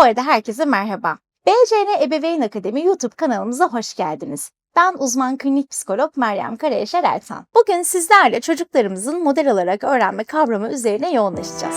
Bu arada herkese merhaba. BCN Ebeveyn Akademi YouTube kanalımıza hoş geldiniz. Ben uzman klinik psikolog Meryem Karayaşar Ertan. Bugün sizlerle çocuklarımızın model olarak öğrenme kavramı üzerine yoğunlaşacağız.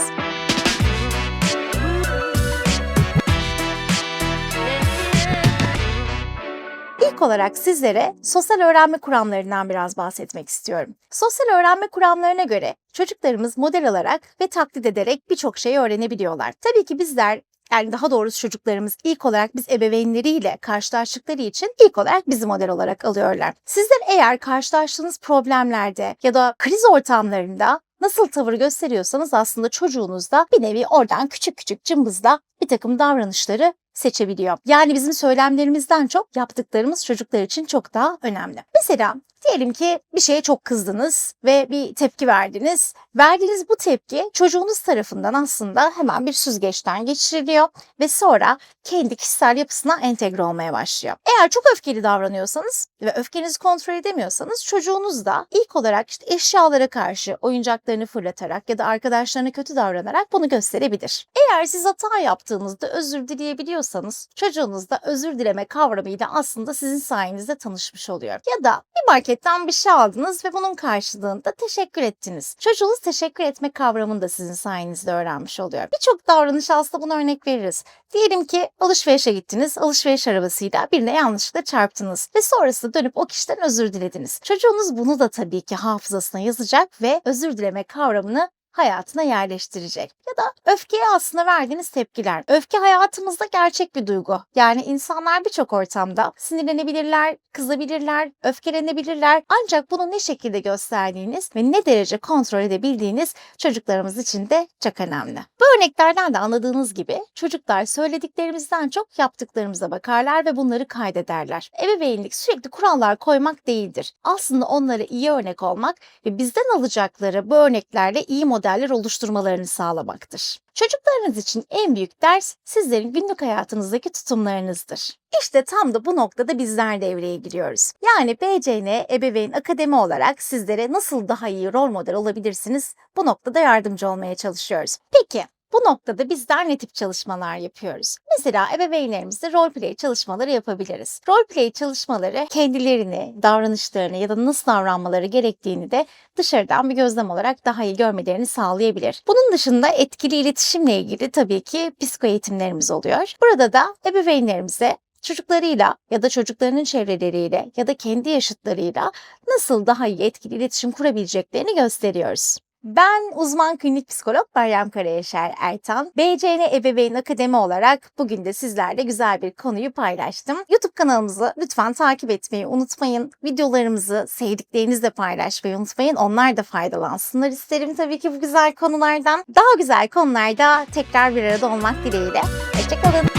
İlk olarak sizlere sosyal öğrenme kuramlarından biraz bahsetmek istiyorum. Sosyal öğrenme kuramlarına göre çocuklarımız model alarak ve taklit ederek birçok şeyi öğrenebiliyorlar. Tabii ki bizler yani daha doğrusu çocuklarımız ilk olarak biz ebeveynleriyle karşılaştıkları için ilk olarak bizi model olarak alıyorlar. Sizler eğer karşılaştığınız problemlerde ya da kriz ortamlarında nasıl tavır gösteriyorsanız aslında çocuğunuz da bir nevi oradan küçük küçük cımbızla bir takım davranışları seçebiliyor. Yani bizim söylemlerimizden çok yaptıklarımız çocuklar için çok daha önemli. Mesela diyelim ki bir şeye çok kızdınız ve bir tepki verdiniz. Verdiğiniz bu tepki çocuğunuz tarafından aslında hemen bir süzgeçten geçiriliyor ve sonra kendi kişisel yapısına entegre olmaya başlıyor. Eğer çok öfkeli davranıyorsanız ve öfkenizi kontrol edemiyorsanız çocuğunuz da ilk olarak işte eşyalara karşı oyuncaklarını fırlatarak ya da arkadaşlarına kötü davranarak bunu gösterebilir. Eğer siz hata yaptığınızda özür dileyebiliyorsanız çocuğunuz da özür dileme kavramıyla aslında sizin sayenizde tanışmış oluyor. Ya da bir marketten bir şey aldınız ve bunun karşılığında teşekkür ettiniz. Çocuğunuz teşekkür etme kavramını da sizin sayenizde öğrenmiş oluyor. Birçok davranış aslında buna örnek veririz. Diyelim ki alışverişe gittiniz, alışveriş arabasıyla birine yanlışlıkla çarptınız ve sonrasında dönüp o kişiden özür dilediniz. Çocuğunuz bunu da tabii ki hafızasına yazacak ve özür dileme kavramını hayatına yerleştirecek. Ya da öfkeye aslında verdiğiniz tepkiler. Öfke hayatımızda gerçek bir duygu. Yani insanlar birçok ortamda sinirlenebilirler, kızabilirler, öfkelenebilirler. Ancak bunu ne şekilde gösterdiğiniz ve ne derece kontrol edebildiğiniz çocuklarımız için de çok önemli. Bu örneklerden de anladığınız gibi çocuklar söylediklerimizden çok yaptıklarımıza bakarlar ve bunları kaydederler. Ebeveynlik sürekli kurallar koymak değildir. Aslında onlara iyi örnek olmak ve bizden alacakları bu örneklerle iyi modeller oluşturmalarını sağlamaktır. Çocuklarınız için en büyük ders sizlerin günlük hayatınızdaki tutumlarınızdır. İşte tam da bu noktada bizler devreye giriyoruz. Yani BCN Ebeveyn Akademi olarak sizlere nasıl daha iyi rol model olabilirsiniz bu noktada yardımcı olmaya çalışıyoruz. Peki bu noktada bizler ne tip çalışmalar yapıyoruz? Mesela ebeveynlerimizle roleplay çalışmaları yapabiliriz. Roleplay çalışmaları kendilerini, davranışlarını ya da nasıl davranmaları gerektiğini de dışarıdan bir gözlem olarak daha iyi görmelerini sağlayabilir. Bunun dışında etkili iletişimle ilgili tabii ki psiko eğitimlerimiz oluyor. Burada da ebeveynlerimize çocuklarıyla ya da çocuklarının çevreleriyle ya da kendi yaşıtlarıyla nasıl daha iyi etkili iletişim kurabileceklerini gösteriyoruz. Ben uzman klinik psikolog Meryem Karayaşar Ertan. BCN Ebeveyn Akademi olarak bugün de sizlerle güzel bir konuyu paylaştım. YouTube kanalımızı lütfen takip etmeyi unutmayın. Videolarımızı sevdiklerinizle paylaşmayı unutmayın. Onlar da faydalansınlar isterim tabii ki bu güzel konulardan. Daha güzel konularda tekrar bir arada olmak dileğiyle. Hoşçakalın.